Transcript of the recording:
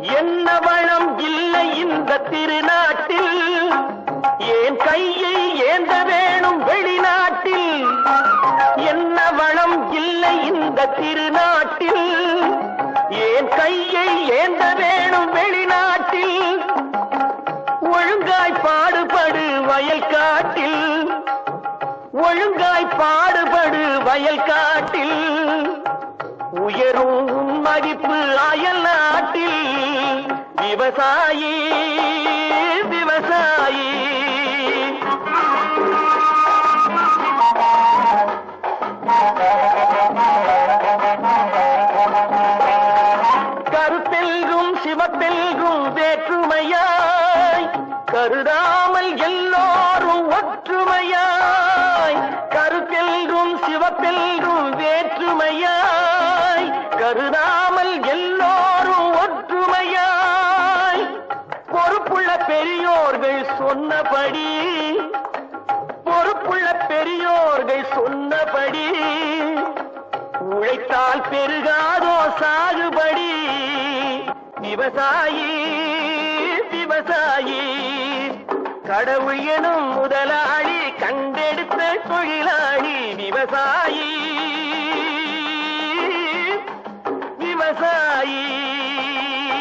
என்ன வளம் இல்லை இந்த திருநாட்டில்? ஏன் கையை ஏந்த வேணும் வெளிநாட்டில்? என்ன வளம் இல்லை இந்த திருநாட்டில்? ஏன் கையை ஏந்த வேணும் வெளிநாட்டில்? ஒழுங்காய் பாடுபடு வயல் காட்டில். ஒழுங்காய் பாடுபடு வயல் காட்டில். படிப்பு அயல் நாட்டில் விவசாயி விவசாயி. கருத்தெல்கும் சிவத்தெல்கும் வேற்றுமையாய் கருதாமல் எல்லோரும் ஒற்றுமையாய் கருத்தெல்கும் சிவத்தெல்கும் கருதாமல் எல்லோரும் ஒற்றுமையாய் பொறுப்புள்ள பெரியோர்கள் சொன்னபடி பொறுப்புள்ள பெரியோர்கள் சொன்னபடி உழைத்தால் பெருகாதோ சாகுபடி விவசாயி விவசாயி கடவுள் எனும் முதலாளி கண்டெடுத்த தொழிலாளி விவசாயி